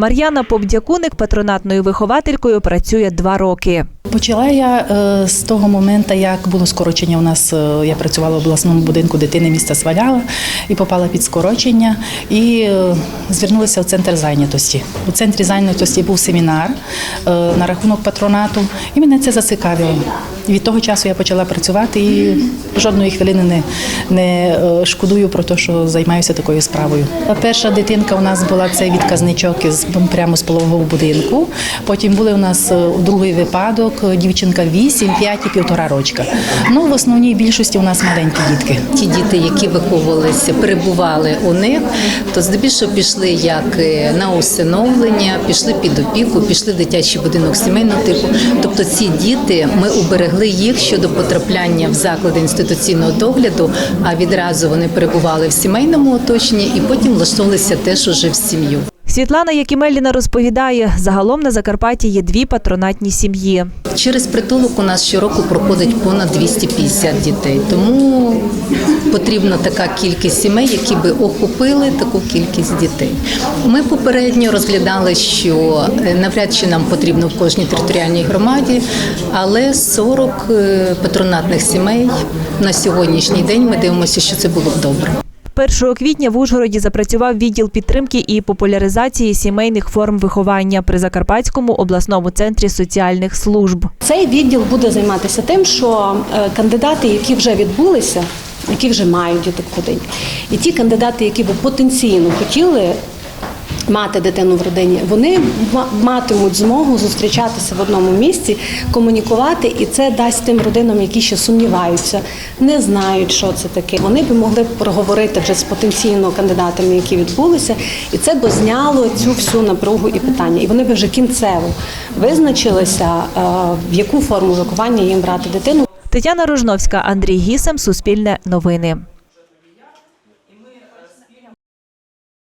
Мар'яна Побдякуник патронатною вихователькою працює два роки. Почала я е, з того моменту, як було скорочення. У нас е, я працювала в обласному будинку дитини міста Свалява і попала під скорочення і е, звернулася в центр зайнятості. У центрі зайнятості був семінар на рахунок патронату, і мене це зацікавило. Від того часу я почала працювати і жодної хвилини не, не шкодую про те, що займаюся такою справою. Перша дитинка у нас була це відказничок із прямо з пологового будинку. Потім були у нас другий випадок. Е, Дівчинка 8, 5 і півтора рочка. Ну в основній більшості у нас маленькі дітки. ті діти, які виховувалися, перебували у них, то здебільшого пішли як е, на усиновлення, пішли під опіку, пішли в дитячий будинок сімейного типу. Тобто ці діти ми уберегли їх щодо потрапляння в заклади інституційного догляду, а відразу вони перебували в сімейному оточенні і потім влаштовувалися теж уже в сім'ю. Світлана Якімеліна розповідає, загалом на Закарпатті є дві патронатні сім'ї. Через притулок у нас щороку проходить понад 250 дітей, тому потрібна така кількість сімей, які би охопили таку кількість дітей. Ми попередньо розглядали, що е, навряд чи нам потрібно в кожній територіальній громаді, але 40 е, патронатних сімей на сьогоднішній день ми дивимося, що це було б добре. 1 квітня в Ужгороді запрацював відділ підтримки і популяризації сімейних форм виховання при Закарпатському обласному центрі соціальних служб. Цей відділ буде займатися тим, що е, кандидати, які вже відбулися, які вже мають діток в родині, і ті кандидати, які би потенційно хотіли мати дитину в родині, вони матимуть змогу зустрічатися в одному місці, комунікувати, і це дасть тим родинам, які ще сумніваються, не знають, що це таке. Вони би могли проговорити вже з потенційно кандидатами, які відбулися, і це б зняло цю всю напругу і питання. І вони би вже кінцево визначилися, е, в яку форму виховання їм брати дитину. Тетяна Рожновська, Андрій Гісем, Суспільне новини.